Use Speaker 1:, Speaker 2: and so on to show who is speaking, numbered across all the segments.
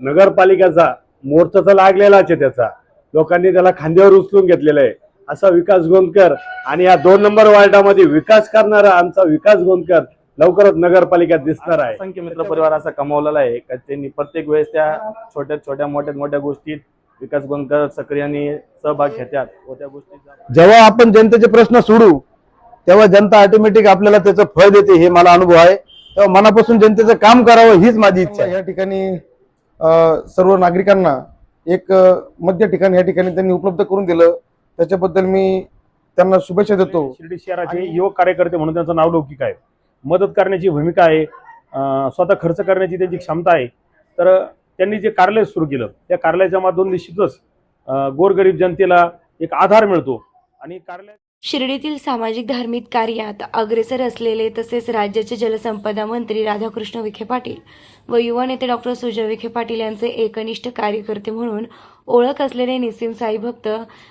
Speaker 1: नगरपालिकेचा मोर्चा तर लागलेलाच आहे त्याचा. लोकांनी त्याला खांद्यावर उचलून घेतलेला आहे. असा विकास गोंदकर आणि या दोन नंबर वार्डामध्ये विकास करणारा आमचा विकास गोंदकर लवकरच नगरपालिकेत दिसणार आहे.
Speaker 2: असंख्य मित्र परिवार असा कमावलेला आहे का त्यांनी प्रत्येक वेळेस त्या छोट्या छोट्या मोठ्या मोठ्या गोष्टीत विकास गोंदकर सक्रियाने सहभाग घेतात व त्या गोष्टी
Speaker 3: जेव्हा आपण जनतेचे प्रश्न सोडू तेव्हा जनता ऑटोमॅटिक आपल्याला त्याचं फळ देते हे मला अनुभव आहे. तेव्हा मनापासून जनतेचं काम करावं हीच माझी इच्छा आहे.
Speaker 4: या ठिकाणी सर्व नागरिकांना एक मध्य ठिकाण या ठिकाणी त्यांनी उपलब्ध करून दिलं. त्याच्याबद्दल मी त्यांना शुभेच्छा देतो.
Speaker 5: शिर्डी शहराचे युवक कार्यकर्ते म्हणून त्यांचं नाव लौकिक आहे. मदत करण्याची भूमिका आहे. स्वतः खर्च करण्याची त्यांची क्षमता आहे. तर त्यांनी जे कार्यालय सुरू केलं त्या कार्यालयाच्या माध्यमातून निश्चितच गोरगरीब जनतेला एक आधार मिळतो. आणि कार्यालय
Speaker 6: शिर्डीतील सामाजिक धार्मिक कार्यात अग्रेसर असलेले तसेच राज्याचे जलसंपदा मंत्री राधाकृष्ण विखे पाटील व युवा नेते डॉक्टर सुजय विखे पाटील यांचे एकनिष्ठ कार्यकर्ते म्हणून ओळख असलेले निसीम साई भक्त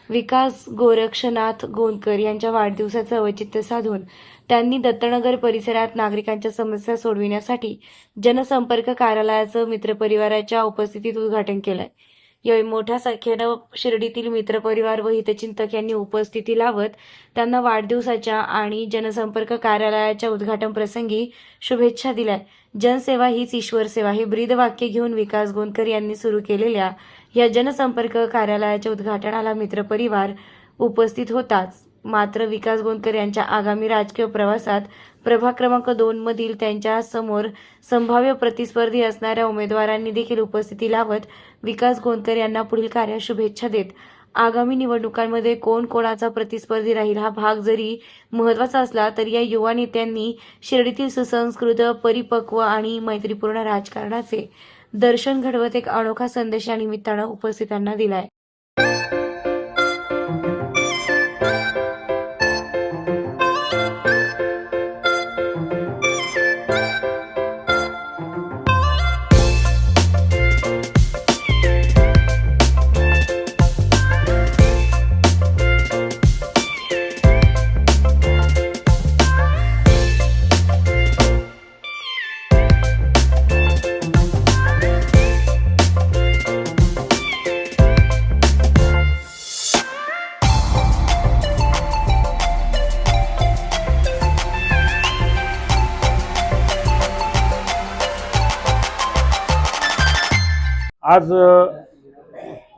Speaker 6: विकास गोरक्षनाथ गोंदकर यांच्या वाढदिवसाचं औचित्य साधून त्यांनी दत्तनगर परिसरात नागरिकांच्या समस्या सोडविण्यासाठी जनसंपर्क कार्यालयाचं मित्रपरिवाराच्या उपस्थितीत उद्घाटन केलं आहे यावेळी मोठ्या संख्येनं शिर्डीतील मित्रपरिवार व हितचिंतक यांनी उपस्थिती लावत त्यांना वाढदिवसाच्या आणि जनसंपर्क कार्यालयाच्या उद्घाटन प्रसंगी शुभेच्छा दिल्या जनसेवा हीच ईश्वर सेवा. हे ब्रीदवाक्य घेऊन विकास गोंदकर यांनी सुरू केलेल्या या जनसंपर्क कार्यालयाच्या उद्घाटनाला मित्रपरिवार उपस्थित होताच. मात्र विकास गोंदकर यांच्या आगामी राजकीय प्रवासात प्रभाग क्रमांक दोन मधील त्यांच्यासमोर संभाव्य प्रतिस्पर्धी असणाऱ्या उमेदवारांनी देखील उपस्थिती लावत विकास गोंदकर यांना पुढील कार्यात शुभेच्छा देत आगामी निवडणुकांमध्ये कोण कोणाचा प्रतिस्पर्धी राहील हा भाग जरी महत्त्वाचा असला तरी या युवा नेत्यांनी शिर्डीतील सुसंस्कृत परिपक्व आणि मैत्रीपूर्ण राजकारणाचे दर्शन घडवत एक अनोखा संदेश या निमित्तानं उपस्थितांना दिलाय.
Speaker 5: आज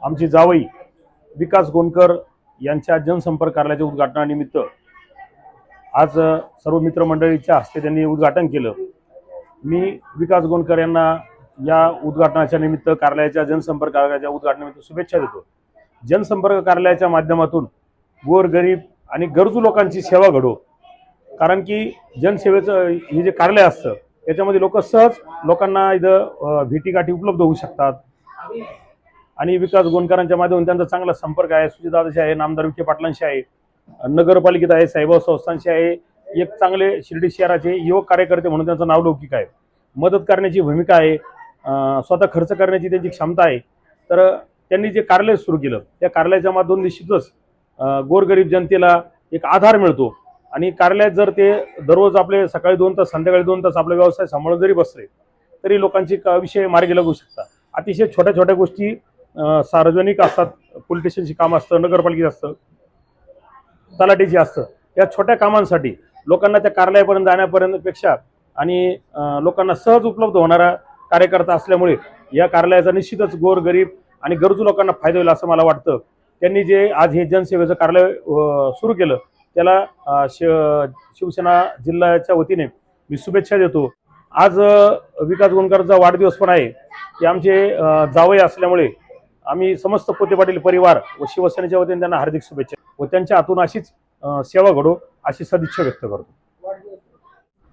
Speaker 5: आमची जावई विकास गोंदकर यांच्या जनसंपर्क कार्यालयाच्या उद्घाटनानिमित्त आज सर्व मित्रमंडळीच्या हस्ते त्यांनी उद्घाटन केलं. मी विकास गोंदकर यांना या उद्घाटनाच्या निमित्त कार्यालयाच्या जनसंपर्क कार्यालयाच्या उद्घाटनानिमित्त शुभेच्छा देतो. जनसंपर्क कार्यालयाच्या माध्यमातून गोर गरीब आणि गरजू लोकांची सेवा घडो. कारण की जनसेवेचं हे जे कार्यालय असतं याच्यामध्ये लोक सहज लोकांना इथं भेटीगाठी उपलब्ध होऊ शकतात. आणि विकास गोंडकरांच्या माध्यमातून त्यांचा चांगला संपर्क आहे. सुजितदादाशी आहे नामदार विखे पाटलांशी आहे नगरपालिकेत आहे साईबाब संस्थांशी आहे. एक चांगले शिर्डी शहराचे युवक कार्यकर्ते म्हणून त्यांचं नाव लौकिक आहे. मदत करण्याची भूमिका आहे. स्वतः खर्च करण्याची त्यांची क्षमता आहे. तर त्यांनी जे कार्यालय सुरू केलं त्या कार्यालयाच्या माध्यमातून निश्चितच गोरगरीब जनतेला एक आधार मिळतो. आणि कार्यालयात जर ते दररोज आपले सकाळी दोन तास संध्याकाळी दोन तास आपला व्यवसाय सांभाळून जरी बसले तरी लोकांची विषय मार्गी लागू शकतात. अतिशय छोट्या छोट्या गोष्टी सार्वजनिक असतात. पोलीस स्टेशनची असतं नगरपालिकेचं असतं तलाठीची असतं. या छोट्या कामांसाठी लोकांना त्या कार्यालयापर्यंत जाण्यापर्यंतपेक्षा आणि लोकांना सहज उपलब्ध होणारा कार्यकर्ता असल्यामुळे या कार्यालयाचा निश्चितच गोर गरीब आणि गरजू लोकांना फायदा होईल असं मला वाटतं. त्यांनी जे आज हे जनसेवेचं कार्यालय सुरू केलं त्याला शिवसेना जिल्ह्याच्या वतीने मी शुभेच्छा देतो. आज विकास गोंडकरचा वाढदिवस पण आहे. ते आमचे जावई असल्यामुळे आम्ही समस्त पोते पाटील परिवार व शिवसेनेच्या वतीने त्यांना हार्दिक शुभेच्छा व त्यांच्या हातून अशीच सेवा घडो अशी सदिच्छा व्यक्त करतो.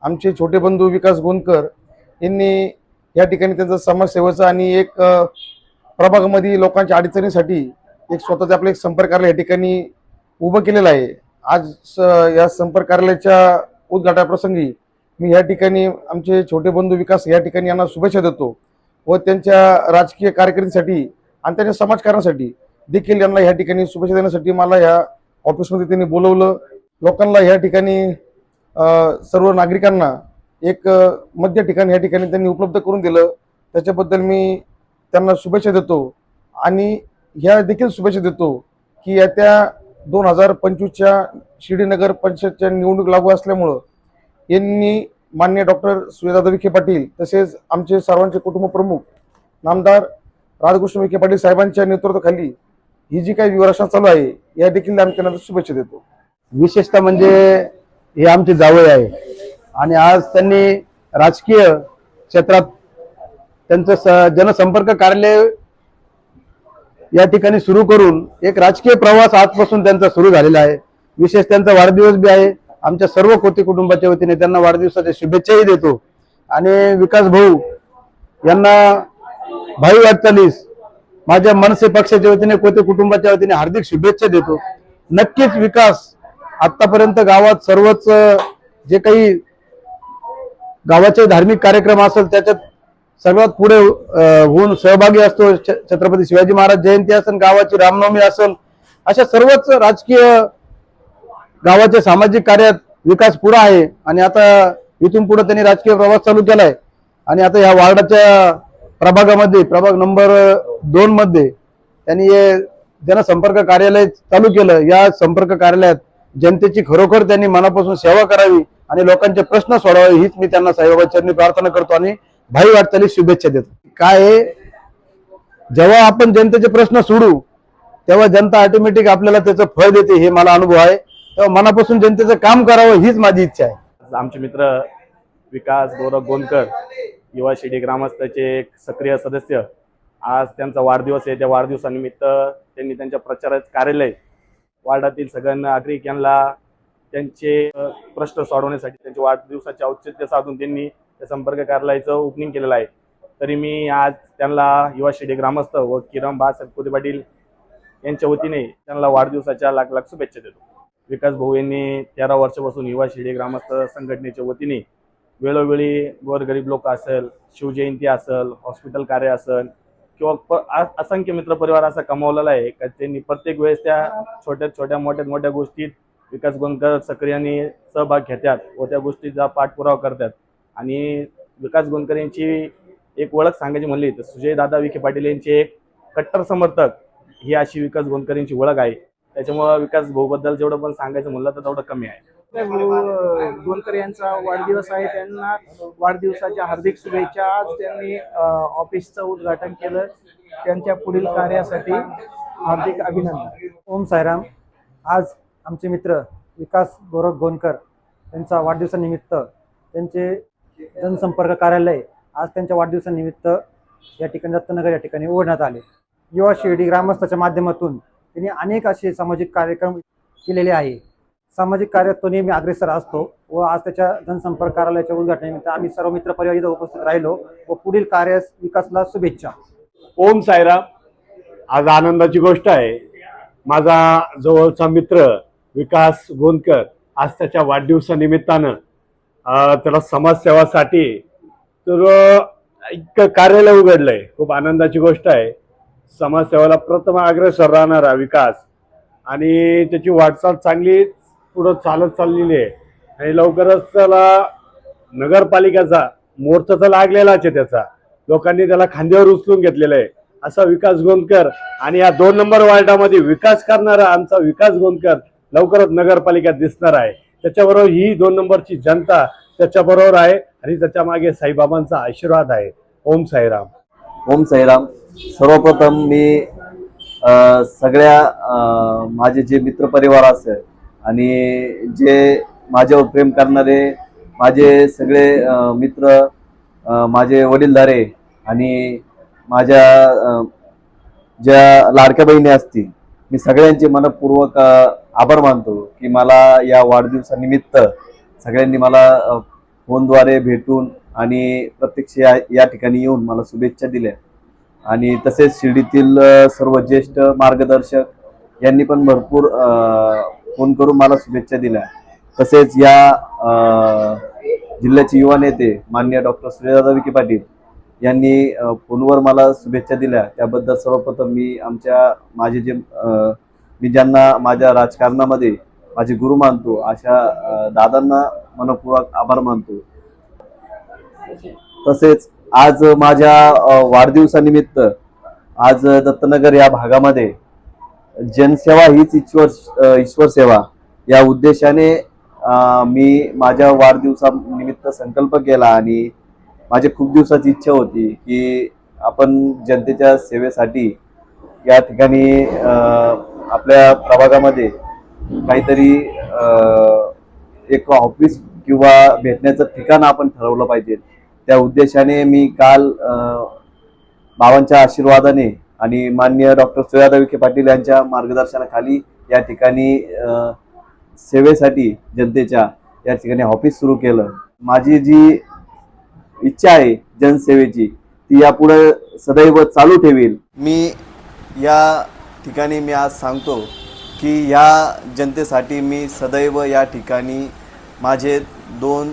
Speaker 4: आमचे छोटे बंधू विकास गोंदकर यांनी या ठिकाणी त्यांचं समाजसेवेचं आणि एक प्रभागामध्ये लोकांच्या अडचणीसाठी एक स्वतःचं आपलं एक संपर्क कार्यालय या ठिकाणी उभं केलेलं आहे. आज स- या संपर्क कार्यालयाच्या उद्घाटनाप्रसंगी मी या ठिकाणी आमचे छोटे बंधू विकास या ठिकाणी यांना शुभेच्छा देतो व त्यांच्या राजकीय कारकिर्दीसाठी आणि त्यांच्या समाजकारणासाठी देखील यांना या ठिकाणी शुभेच्छा देण्यासाठी मला या ऑफिसमध्ये त्यांनी बोलवलं. लोकांना या ठिकाणी सर्व नागरिकांना एक मध्य ठिकाण या ठिकाणी त्यांनी उपलब्ध करून दिलं. त्याच्याबद्दल मी त्यांना शुभेच्छा देतो आणि ह्या देखील शुभेच्छा देतो की येत्या दोन हजार पंचवीसच्या शिर्डीनगर पंचायतच्या निवडणूक लागू असल्यामुळं यांनी मान्य डॉक्टर सुरेदादा विखे पाटील तसेच आमचे सर्वांचे कुटुंब प्रमुख नामदार राधाकृष्ण विखे पाटील साहेबांच्या नेतृत्वाखाली ही जी काही विवरचना चालू आहे या देखील आम्ही त्यांना शुभेच्छा देतो.
Speaker 3: विशेषतः म्हणजे हे आमचे जावई आहे. आणि आज त्यांनी राजकीय क्षेत्रात त्यांचं स- जनसंपर्क कार्यालय या ठिकाणी सुरू करून एक राजकीय प्रवास आजपासून त्यांचा सुरू झालेला आहे. विशेष त्यांचा वाढदिवस बी आहे. आमच्या सर्व कोती कुटुंबाच्या वतीने त्यांना वाढदिवसाच्या शुभेच्छाही देतो. आणि विकास भाऊ यांना भाई वाटचालीस माझ्या मनसे पक्षाच्या वतीने कोते कुटुंबाच्या वतीने हार्दिक शुभेच्छा देतो. नक्कीच विकास आतापर्यंत गावात सर्वच जे काही गावाचे धार्मिक कार्यक्रम असेल त्याच्यात सर्वात पुढे होऊन सहभागी असतो छ- छत्रपती शिवाजी महाराज जयंती असेल गावाची रामनवमी असेल अशा सर्वच राजकीय गावाच्या सामाजिक कार्यात विकास पुढे आहे आणि आता इथून पुढे त्यांनी राजकीय प्रवास चालू केलाय. आणि आता या वार्डाच्या प्रभागामध्ये प्रभाग नंबर दोन मध्ये त्यांनी हे जनसंपर्क कार्यालय चालू केलं. या संपर्क कार्यालयात जनतेची खरोखर त्यांनी मनापासून सेवा करावी आणि लोकांचे प्रश्न सोडावे हीच मी त्यांना साईबाबा चरणी प्रार्थना करतो आणि भाई वाटचाली शुभेच्छा देतो. काय आहे, जेव्हा आपण जनतेचे प्रश्न सोडू तेव्हा जनता ऑटोमॅटिक आपल्याला त्याचं फळ देते हे मला अनुभव आहे. तेव्हा मनापासून जनतेचं काम करावं हीच माझी इच्छा आहे.
Speaker 2: आमचे मित्र विकास गौरव गोंदकर युवा शिडी ग्रामस्थाचे एक सक्रिय सदस्य आज त्यांचा वाढदिवस आहे. त्या वाढदिवसानिमित्त त्यांनी त्यांच्या प्रचार कार्यालय वार्डातील सगळ्या नागरिक यांना त्यांचे प्रश्न सोडवण्यासाठी त्यांच्या वाढदिवसाचे औचित्य साधून त्यांनी त्या संपर्क कार्यालयाचं ओपनिंग केलेलं आहे. तरी मी आज त्यांना युवा शिडी ग्रामस्थ व किरण बा कोदे पाटील यांच्या वतीने त्यांना वाढदिवसाच्या लाख लाख शुभेच्छा देतो. विकास भाऊ यांनी तेरा वर्षापासून युवा शिडी ग्रामस्थ संघटनेच्या वतीने वेळोवेळी गोरगरीब लोक असेल शिवजयंती असेल हॉस्पिटल कार्य असेल किंवा प- असंख्य मित्रपरिवार असा कमावलेला आहे का त्यांनी प्रत्येक वेळेस त्या छोट्या छोट्या मोठ्या मोठ्या गोष्टीत विकास गोंदकर सक्रियाने सहभाग घेतात व त्या गोष्टीचा पाठपुरावा करतात. आणि विकास गोंदकर यांची एक ओळख सांगायची म्हणली तर सुजय दादा विखे पाटील यांचे एक कट्टर समर्थक ही अशी विकास गोंदकर यांची ओळख आहे. त्याच्यामुळं विकास भाऊबद्दल जेवढं पण सांगायचं म्हणलं तर तेवढं कमी आहे.
Speaker 7: गोलकर यांचा वाढदिवस आहे त्यांना वाढदिवसाच्या हार्दिक शुभेच्छा. आज त्यांनी ऑफिसचं उद्घाटन केलं. त्यांच्या पुढील कार्यासाठी हार्दिक अभिनंदन.
Speaker 8: ओम साईराम. आज आमचे मित्र विकास गौरव गोनकर यांचा वाढदिवसानिमित्त त्यांचे जनसंपर्क कार्यालय आज त्यांच्या वाढदिवसानिमित्त या ठिकाणी दत्तनगर या ठिकाणी उघडण्यात आले. युवा शिर्डी ग्रामस्थाच्या माध्यमातून त्यांनी अनेक असे सामाजिक कार्यक्रम केलेले आहे. सामाजिक कार्यात तो नेहमी अग्रेसर असतो व आज त्याच्या जनसंपर्क कार्यालयाच्या उद्घाटनानिमित्त आम्ही सर्व मित्र परिवार इथं उपस्थित राहिलो व पुढील कार्यास विकासला शुभेच्छा.
Speaker 1: ओम साईराम. आज आनंदाची गोष्ट आहे. माझा जवळचा मित्र विकास गोंदकर आज त्याच्या वाढदिवसानिमित्तानं त्याला समाजसेवासाठी तर एक कार्यालय उघडलंय. खूप आनंदाची गोष्ट आहे. समाजसेवाला प्रथम अग्रेसर राहणारा विकास. आणि त्याची वाटचाल चांगली पुढं चालत चाललेली आहे. आणि लवकरच त्याला नगरपालिकेचा मोर्चा तर लागलेलाच आहे त्याचा. लोकांनी त्याला खांद्यावर उचलून घेतलेलं आहे. असा विकास गोंदकर आणि या दोन नंबर वार्डामध्ये विकास करणारा आमचा विकास गोंदकर लवकरच नगरपालिका दिसणार आहे. त्याच्याबरोबर ही दोन नंबरची जनता त्याच्याबरोबर आहे आणि त्याच्यामागे साईबाबांचा आशीर्वाद आहे. ओम साईराम.
Speaker 9: ओम साईराम. सर्वप्रथम मी सगळ्या माझे जे मित्रपरिवार असेल आणि जे माझ्यावर प्रेम करणारे माझे सगळे मित्र माझे वडीलधारे आणि माझ्या ज्या लाडक्या बहिणी असतील मी सगळ्यांचे मनपूर्वक आभार मानतो की मला या वाढदिवसानिमित्त सगळ्यांनी मला फोनद्वारे भेटून आणि प्रत्यक्ष या या ठिकाणी येऊन मला शुभेच्छा दिल्या. आणि तसेच शिर्डीतील सर्व ज्येष्ठ मार्गदर्शक यांनी पण भरपूर फोन करून मला शुभेच्छा दिल्या. तसेच या जिल्ह्याचे युवा नेते मान्य डॉक्टर सूर्यदादा विखे पाटील यांनी फोनवर मला शुभेच्छा दिल्या. त्याबद्दल सर्वप्रथम मी आमच्या माझे जे मी ज्यांना माझ्या राजकारणामध्ये माझे गुरु मानतो अशा दादांना मनपूर्वक आभार मानतो. तसेच आज माझ्या वाढदिवसानिमित्त आज दत्तनगर या भागामध्ये जनसेवा हीच ईश्वर ईश्वर सेवा या उद्देशाने मी माझ्या वाढदिवसानिमित्त संकल्प केला आणि माझी खूप दिवसाची इच्छा होती की आपण जनतेच्या सेवेसाठी या ठिकाणी आपल्या प्रभागामध्ये काहीतरी एक ऑफिस किंवा भेटण्याचं ठिकाण आपण ठरवलं पाहिजे. त्या उद्देशाने मी काल बाबांच्या आशीर्वादाने आणि माननीय डॉक्टर सुयादा विखे पाटील यांच्या मार्गदर्शनाखाली या ठिकाणी सेवेसाठी जनतेच्या या ठिकाणी ऑफिस सुरू केलं. माझी जी इच्छा आहे जनसेवेची ती यापुढे सदैव चालू ठेवील. मी या ठिकाणी मी आज सांगतो की या जनतेसाठी मी सदैव या ठिकाणी माझे दोन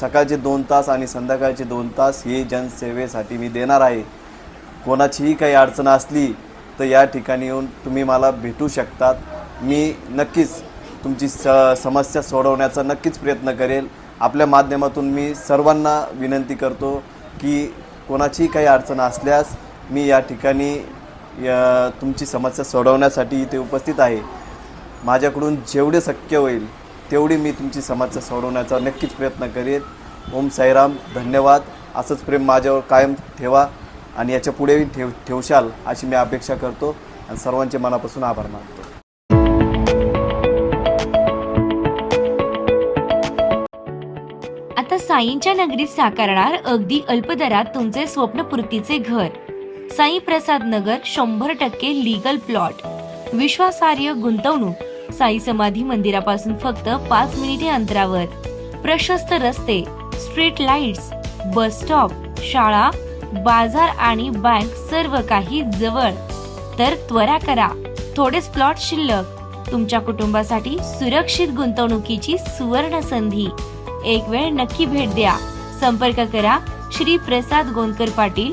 Speaker 9: सकाळचे दोन तास आणि संध्याकाळचे दोन तास हे जनसेवेसाठी मी देणार आहे. कोणाचीही काही अडचण असली तर या ठिकाणी येऊन तुम्ही मला भेटू शकतात. मी नक्कीच तुमची स समस्या सोडवण्याचा नक्कीच प्रयत्न करेल. आपल्या माध्यमातून मी सर्वांना विनंती करतो की कोणाचीही काही अडचण असल्यास मी या ठिकाणी या तुमची समस्या सोडवण्यासाठी इथे उपस्थित आहे. माझ्याकडून जेवढे शक्य होईल तेवढी मी तुमची समस्या सोडवण्याचा नक्कीच प्रयत्न करेन. ओम साईराम धन्यवाद. असंच प्रेम माझ्यावर कायम ठेवा आणि याच्या पुढेही ठेव ठेवशाल अशी मी अपेक्षा करतो. आणि सर्वांचे मनापासून आभार मानतो.
Speaker 6: आता साईंच्या नगरीत साकारणार अगदी अल्प दरात तुमचे स्वप्नपूर्तीचे घर. साई प्रसाद नगर शंभर टक्के लीगल प्लॉट विश्वासार्ह गुंतवणूक. साई समाधी मंदिरापासून फक्त पाच मिनिटे अंतरावर. प्रशस्त रस्ते स्ट्रीट लाईट्स बस स्टॉप शाळा बाजार आणि बँक सर्व काही जवळ. तर त्वरा करा. थोडेच प्लॉट शिल्लक. तुमच्या कुटुंबासाठी सुरक्षित गुंतवणुकीची सुवर्ण संधी. एक वेळ नक्की भेट द्या. संपर्क करा श्री प्रसाद गोंदकर पाटील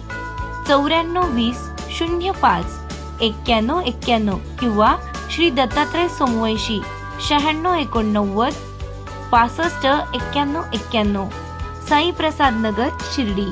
Speaker 6: चौऱ्याण्णव वीस शून्य पाच एक्क्याण्णव एक्क्याण्णव किंवा श्री दत्तात्रय सोमवंशी शहाण्णव एकोणनव्वद पासष्ट एक्क्याण्णव एक्क्याण्णव साईप्रसाद नगर शिर्डी.